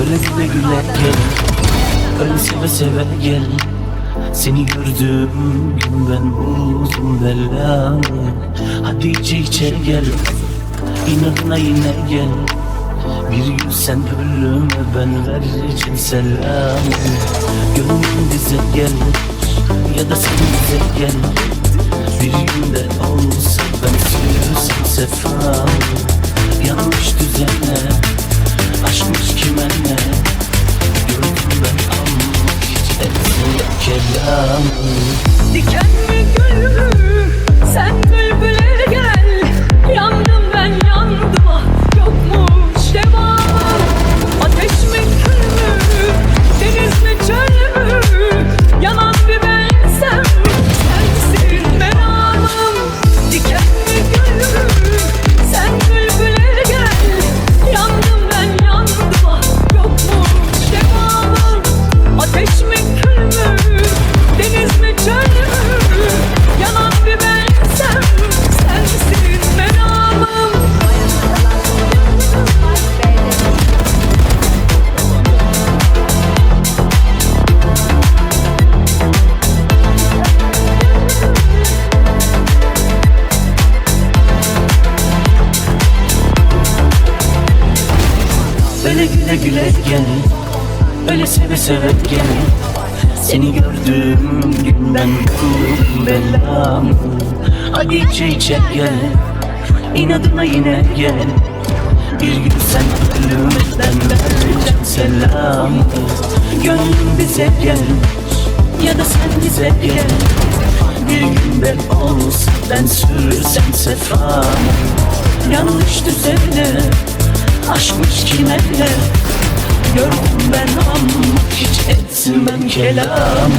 Öyle güle güle gel Öyle seve seve gel. Seni gördüğüm gün ben buldum belamı Hadi içe içe gel İnadına yine gel. Bir gün sen ölüme ben vereceğim selamı Gönlüm bize gel Ya da sen bize gel. Bir günde olsa ben sürsem sefamı kelamı Dikenli Öyle güle güle gel. Öyle seve seve gel. Seni gördüğüm günden buldum belamı Hadi içe içe gel. İnadına yine gel. Bir gün sen ölümden vereceğim selam. Gönlüm bize gel. Ya da sen bize gel. Bir gün ben olsa ben sürsem sefamı Yanlış düzene Aşkmış kime Gördüm ben ama hiç ben kelam